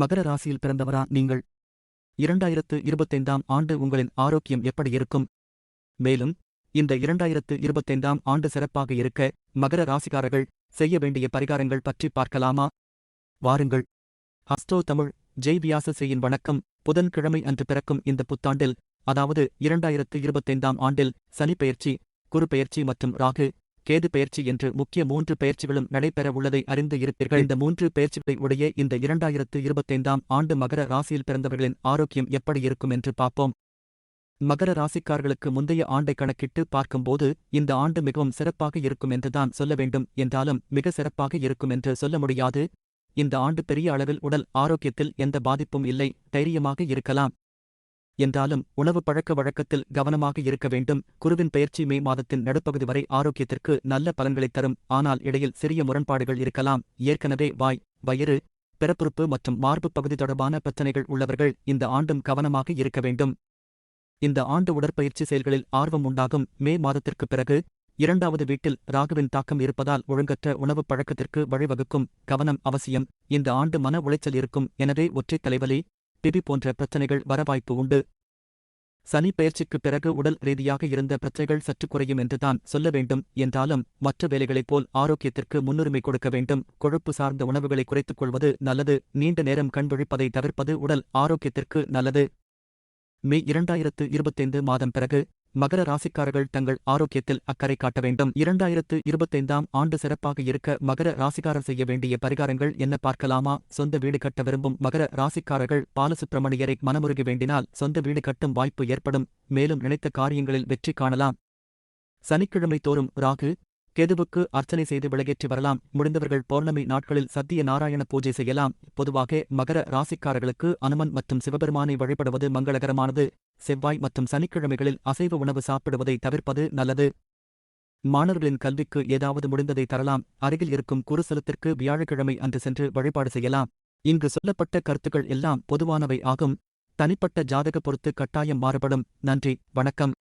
மகர ராசியில் பிறந்தவரா நீங்கள்? இரண்டாயிரத்து இருபத்தைந்தாம் ஆண்டு உங்களின் ஆரோக்கியம் எப்படி இருக்கும்? மேலும் இந்த இரண்டாயிரத்து இருபத்தைந்தாம் ஆண்டு சிறப்பாக இருக்க மகர ராசிக்காரர்கள் செய்ய வேண்டிய பரிகாரங்கள் பற்றி பார்க்கலாமா? வாருங்கள். ஹஸ்டோ தமிழ் ஜெய் வியாசசேயின் வணக்கம். புதன்கிழமை அன்று பிறக்கும் இந்த புத்தாண்டில் அதாவது இரண்டாயிரத்து இருபத்தைந்தாம் ஆண்டில் சனி பெயர்ச்சி குரு பெயர்ச்சி மற்றும் ராகு கேது பெயர்ச்சி என்று முக்கிய மூன்று பயிற்சிகளும் நடைபெற உள்ளதை அறிந்து இருப்பீர்கள். இந்த மூன்று பயிற்சிகளை உடைய இந்த இரண்டாயிரத்து இருபத்தைந்தாம் ஆண்டு மகர ராசியில் பிறந்தவர்களின் ஆரோக்கியம் எப்படி இருக்கும் என்று பார்ப்போம். மகர ராசிக்காரர்களுக்கு முந்தைய ஆண்டை கணக்கிட்டு பார்க்கும்போது இந்த ஆண்டு மிகவும் சிறப்பாக இருக்கும் என்றுதான் சொல்ல வேண்டும். என்றாலும் மிக சிறப்பாக இருக்கும் என்று சொல்ல முடியாது. இந்த ஆண்டு பெரிய அளவில் உடல் ஆரோக்கியத்தில் எந்த பாதிப்பும் இல்லை தைரியமாக இருக்கலாம். என்றாலும் உணவு பழக்க வழக்கத்தில் கவனமாக இருக்க வேண்டும். குருவின் பயிற்சி மே மாதத்தின் நடுப்பகுதி வரை ஆரோக்கியத்திற்கு நல்ல பலன்களைத் தரும். ஆனால் இடையில் சிறிய முரண்பாடுகள் இருக்கலாம். ஏற்கனவே வாய் வயிறு பிறப்புறுப்பு மற்றும் மார்பு பகுதி தொடர்பான பிரச்சனைகள் உள்ளவர்கள் இந்த ஆண்டும் கவனமாக இருக்க வேண்டும். இந்த ஆண்டு உடற்பயிற்சி செயல்களில் ஆர்வம் உண்டாகும். மே மாதத்திற்குப் பிறகு இரண்டாவது வீட்டில் ராகுவின் தாக்கம் இருப்பதால் ஒழுங்கற்ற உணவுப் பழக்கத்திற்கு வழிவகுக்கும் கவனம் அவசியம். இந்த ஆண்டு மன உளைச்சல் இருக்கும். எனவே ஒற்றைத் தலைவலி பிபி போன்ற பிரச்சனைகள் வர வாய்ப்பு உண்டு. சனி பெயர்ச்சிக்குப் பிறகு உடல் ரீதியாக இருந்த பிரச்சனைகள் சற்று குறையும் என்றுதான் சொல்ல வேண்டும். என்றாலும் மற்ற வேலைகளைப் போல் ஆரோக்கியத்திற்கு முன்னுரிமை கொடுக்க வேண்டும். கொழுப்பு சார்ந்த உணவுகளை குறைத்துக் கொள்வது நல்லது. நீண்ட நேரம் கண்விழிப்பதை தவிர்ப்பது உடல் ஆரோக்கியத்திற்கு நல்லது. மே இரண்டாயிரத்து இருபத்தைந்து மாதம் பிறகு மகர ராசிக்காரர்கள் தங்கள் ஆரோக்கியத்தில் அக்கறை காட்ட வேண்டும். இரண்டாயிரத்து இருபத்தைந்தாம் ஆண்டு சிறப்பாக இருக்க மகர ராசிக்காரர் செய்ய வேண்டிய பரிகாரங்கள் என்ன பார்க்கலாமா? சொந்த வீடு கட்ட விரும்பும் மகர ராசிக்காரர்கள் பாலசுப்பிரமணியரை மனமுருகி வேண்டினால் சொந்த வீடு கட்டும் வாய்ப்பு ஏற்படும். மேலும் நினைத்த காரியங்களில் வெற்றி காணலாம். சனிக்கிழமை தோறும் ராகு கெதுவுக்கு அர்ச்சனை செய்து விலகேற்றி வரலாம். முடிந்தவர்கள் பௌர்ணமி நாட்களில் சத்திய நாராயண பூஜை செய்யலாம். பொதுவாக மகர ராசிக்காரர்களுக்கு அனுமன் மற்றும் சிவபெருமானை வழிபடுவது மங்களகரமானது. செவ்வாய் மற்றும் சனிக்கிழமைகளில் அசைவ உணவு சாப்பிடுவதை தவிர்ப்பது நல்லது. மாணவர்களின் கல்விக்கு ஏதாவது முடிந்ததை தரலாம். அருகில் இருக்கும் குருசலத்திற்கு வியாழக்கிழமை அன்று சென்று வழிபாடு செய்யலாம். இங்கு சொல்லப்பட்ட கருத்துக்கள் எல்லாம் பொதுவானவை ஆகும். தனிப்பட்ட ஜாதக பொறுத்து கட்டாயம் மாறுபடும். நன்றி. வணக்கம்.